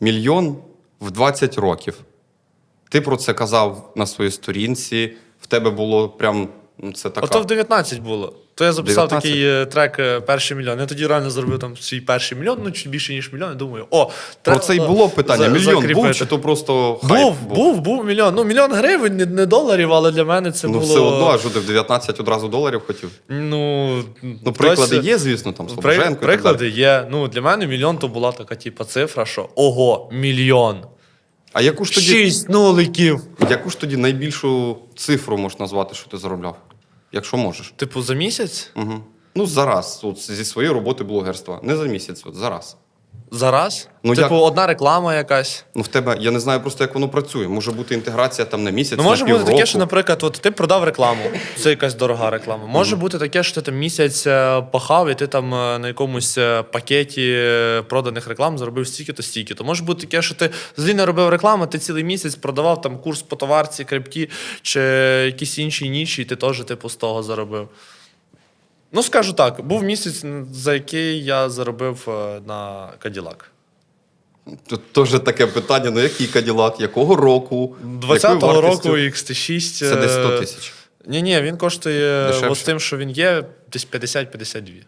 мільйон в 20 років. Ти про це казав на своїй сторінці. В тебе було прям це така. Ото в 19 було. То я записав 19? такий е, трек е, перший мільйон. Я тоді реально зробив там свій перший мільйон, ну чуть більше, ніж мільйон. І думаю, о, Про це й було питання. за- Мільйон був, чи то просто хайп Був, був, був мільйон. Ну, мільйон гривень, не, не доларів, але для мене це Ну, було. все одно, аж ти в 19 одразу доларів хотів. Ну, Ну, приклади є, звісно, там При, Слобоженко. і так приклади далі. є. Ну, для мене мільйон то була така, типа, цифра, що ого, мільйон. А яку ж тоді, Шість нуликів. яку ж тоді найбільшу цифру можеш назвати, що ти заробляв? Якщо можеш. Типу, за місяць? Угу. Ну, зараз, от, зі своєї роботи блогерства. Не за місяць, от зараз. Зараз? Ну, типу, як? одна реклама якась. Ну, в тебе, я не знаю просто, як воно працює. Може бути інтеграція там на місяць, Ну, може на бути півроку. таке, що, наприклад, от ти продав рекламу, це якась дорога реклама. Може бути таке, що ти там місяць е, пахав, і ти там е, на якомусь е, пакеті е, проданих реклам заробив стільки-то стільки. То може бути таке, що ти злі не робив рекламу, ти цілий місяць продавав там курс по товарці, крипті чи якісь інші ніші, і ти теж типу з того заробив. Ну, скажу так, був місяць, за який я заробив е, на Каділак. Тут теж таке питання: ну який каділак, якого року? 20-го року вартістю? XT6. Це десь 100 тисяч. Ні, ні, він коштує Дешевше? от з тим, що він є, десь 50-52.